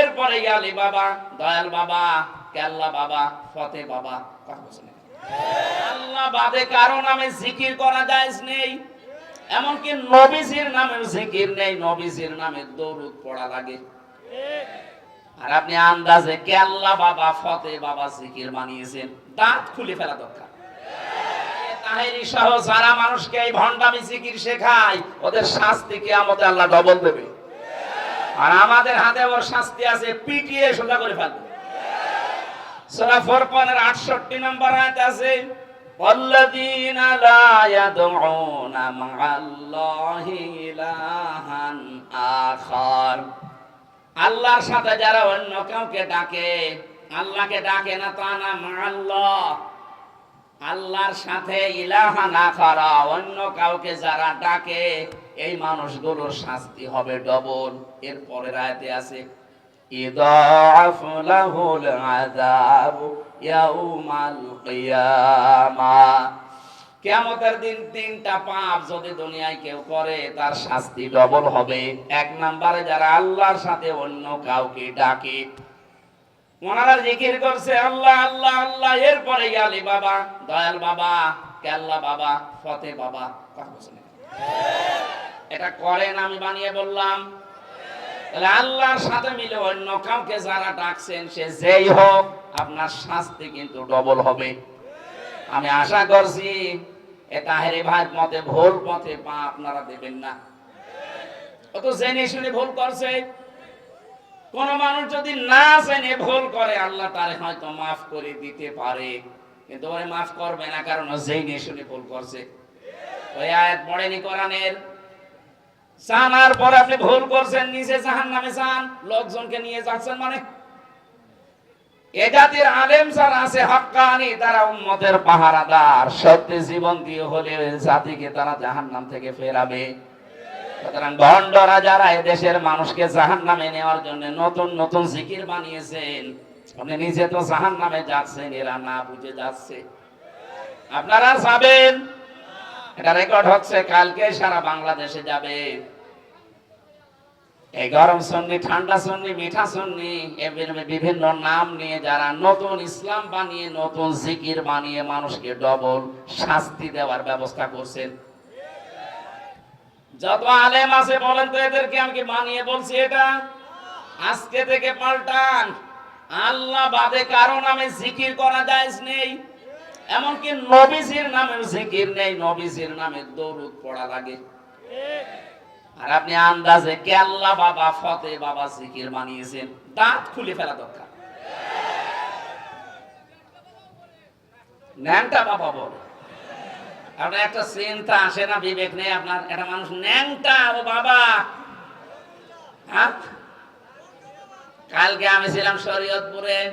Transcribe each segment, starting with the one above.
এরপরে আলী বাবা, দয়াল বাবা, কেল্লা বাবা, ফতে বাবা, কথা বলছেন আল্লাহ বাদে কারও নামে জিকির করা নেই, এমনকি নবীজির নামে জিকির নেই, নবীজির নামে পড়া লাগে। আর আপনি আন্দাজে কেল্লা বাবা, ফতে বাবা জিকির বানিয়েছেন, দাঁত খুলে ফেলা দরকার। তাহেরি সহ যারা মানুষকে এই ভণ্ডামি জিকির শেখায়, ওদের শাস্তি কিয়ামতে আল্লাহ ডবল দেবে। আর আমাদের হাতে ওর শাস্তি আছে পিটিয়ে সোজা করে ফেলবে সূরা ফুরকানের 68 নম্বর আয়াত আছে والذين لا يدعون مع الله إلها آخر আল্লাহর সাথে যারা অন্য কাউকে ডাকে আল্লাহকে ডাকে না তা না আল্লাহ আল্লাহর সাথে ইলাহা না করা, অন্য কাউকে যারা ডাকে, এই মানুষগুলোর শাস্তি হবে ডবল। এর পরের আয়াতে আছে ইদাফ আযাব ইয়াউমাল কিয়ামা। কিয়ামতের দিন তিনটা পাপ যদি দুনিয়ায় কেউ করে, তার শাস্তি ডবল হবে। এক নম্বরে যারা আল্লাহর সাথে অন্য কাউকে ডাকে ওনারা জিকির করছে, আল্লাহ আল্লাহ আল্লাহ, এরপরে আলী বাবা, দয়াল বাবা, কেল্লা বাবা, ফতে বাবা। কথা বলছেন এটা করেন আমি বানিয়ে বললাম। তাহলে আল্লাহর সাথে মিলে অন্য কাউকে যারা ডাকছেন, সে যেই হোক, আপনার শাস্তি কিন্তু ডবল হবে। আমি আশা করছি এটা হেরে ভাই মতে, ভুল পথে পা আপনারা দেবেন না। ও তো জেনে শুনে ভুল করছে। কোন মানুষ যদি না জেনে ভুল করে, আল্লাহ তারে হয়তো মাফ করে দিতে পারে। কিন্তু ওরে মাফ করবে না, কারণ জেনে শুনে ভুল করছে। ওই আয়াত পড়েনি কোরআনের? জানার পরে আপনি ভুল করছেন, নিজে জাহান নামে যান, লোকজনকে নিয়ে যাচ্ছেন মানে? এ আলেম আছে, হক্কানি, তারা উম্মতের পাহারাদার। সত্যি জীবন দিয়ে হলে জাতিকে তারা জাহান্নাম থেকে ফেরাবে। এদেশের মানুষকে জাহান নামে নেওয়ার জন্য নতুন নতুন জিকির বানিয়েছেন নিজে তো জাহান নামে যাচ্ছেন, এরা না বুঝে যাচ্ছে। আপনারা যাবেন? এটা রেকর্ড হচ্ছে, কালকে সারা বাংলাদেশে যাবে। এই গরম সন্নি, ঠান্ডা সন্নি, মিঠা সন্নি বিভিন্ন নাম নিয়ে যারা নতুন ইসলাম বানিয়ে, নতুন জিকির বানিয়ে মানুষকে ডবল শাস্তি দেওয়ার ব্যবস্থা করছেন। যত আলেম আছে বলেন তো এদেরকে আমি কি মানিয়ে বলছি এটা? আজকে থেকে পাল্টান। আল্লাহ বাদে কারও নামে জিকির করা যায় নেই। এমনকি নবীজির নামে জিকির নেই, নবীজির নামে দরুদ পড়া লাগে। আর আপনি আন্দাজে কেল্লা বাবা, ফতে বাবা জিকির বানিয়েছেন? দাঁত খুলে ফেলা দরকার। ন্যাংটা বাবা বলে। আপনার একটা চিন্তা আসে না, বিবেক নেই আপনার। একটা মানুষ ন্যাংটা, ও বাবা। হ্যাঁ? কালকে আমি ছিলাম শরীয়তপুরে।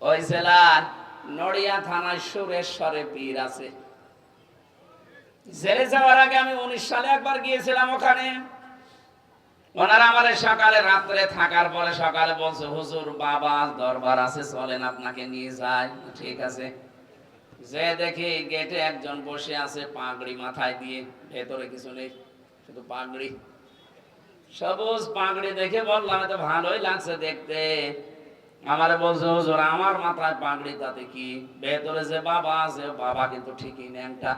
ওই জেলার নড়িয়া থানায় সুরেশ্বরে পীর আছে। জেলে যাওয়ার আগে আমি উনিশ সালে একবার গিয়েছিলাম ওখানে। ওনারা আমার সকালে, রাত্রে থাকার পরে সকালে বলছে, হুজুর বাবা দরবার আছে, চলেন আপনাকে নিয়ে যায় ঠিক আছে। যে দেখি গেটে একজন বসে আছে পাগড়ি মাথায় দিয়ে, ভেতরে কিছু নেই, শুধু পাগড়ি। সবুজ পাগড়ি দেখে বললাম তো ভালোই লাগছে দেখতে। আমারে বলছে, হুজুর, আমার মাথায় পাগড়ি, তাতে কি? ভেতরে যে বাবা আছে, বাবা কিন্তু ঠিকই ন্যাংটা।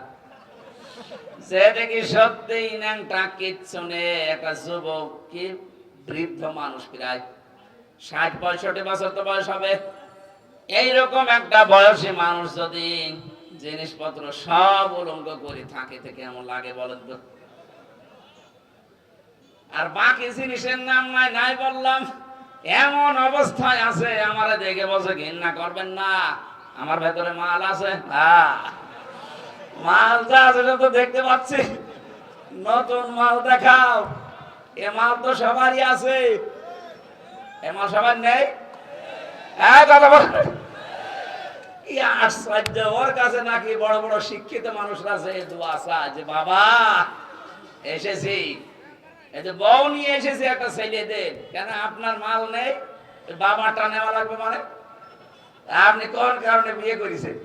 সে দেখি সত্যি ন্যাংটা, কিচ্ছু নেই। একটা যুবক, কি বৃদ্ধ মানুষ প্রায়। ষাট, পঁয়ষট্টি বছর তো বয়স হবে। এইরকম একটা বয়সী মানুষ যদি জিনিসপত্র সব উলঙ্গ করে থাকে তো কেমন লাগে বলেন তো? আর বাকি জিনিসের নাম নাই নাই বললাম। এমন অবস্থায় আছে, আমার দেখে বলছে, ঘৃণা করবেন না, আমার ভেতরে মাল আছে। মাল যা আছে তো দেখতে পাচ্ছি। নতুন মাল দেখাও, এ মাল তো সবারই আছে। এ মাল সবার নেই? হ্যাঁ কথা বল আশ্চর্য। ওর কাছে নাকি বড় বড় শিক্ষিত মানুষরা দোয়া যে, বাবা, এসেছি। এই যে বউ নিয়ে এসেছি একটা ছেলেদের কেন আপনার মাল নেই? বাবাটা নেওয়া লাগবে মানে? আপনি কোন কারণে বিয়ে করেছেন?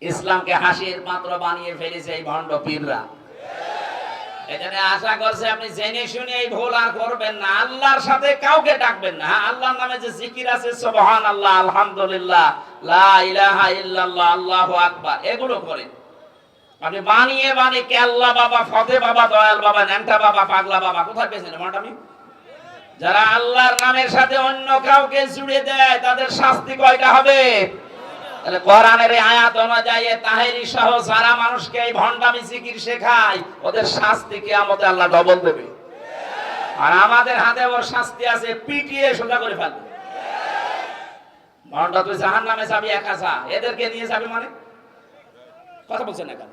ইসলামকে হাসির মাত্র বানিয়ে ফেলেছে এই ভণ্ড পীররা। এখানে আশা করছে আপনি জেনে শুনে এই ভুল আর করবেন না। আল্লাহর সাথে কাউকে ডাকবেন না। হ্যাঁ, আল্লাহর নামে যে জিকির আছে সুবহান আল্লাহ আলহামদুলিল্লাহ লা ইলাহা ইল্লাল্লাহ আল্লাহু আকবার এগুলো করেন। আপনি বানিয়ে বানিয়ে কেল্লা বাবা ফতে বাবা দয়াল বাবা ন্যাংটা বাবা পাগলা বাবা কোথায় পেয়েছেন মাটা আমি যারা আল্লাহর নামের সাথে অন্য কাউকে জুড়ে দেয় তাদের শাস্তি কয়টা হবে? তাহলে কোরআনের এই আয়াত অনুযায়ী তাহেরি সহ যারা মানুষকে এই ভণ্ডামি জিকির শেখায়, ওদের শাস্তি কিয়ামতে আল্লাহ ডবল দেবে। আর আমাদের হাতে ওর শাস্তি আছে, পিটিয়ে সোজা করে ফেলবে। ভণ্ডা তুই জাহান নামে যাবি একা যা, এদেরকে নিয়ে যাবে মানে? কথা বলছেন কেন?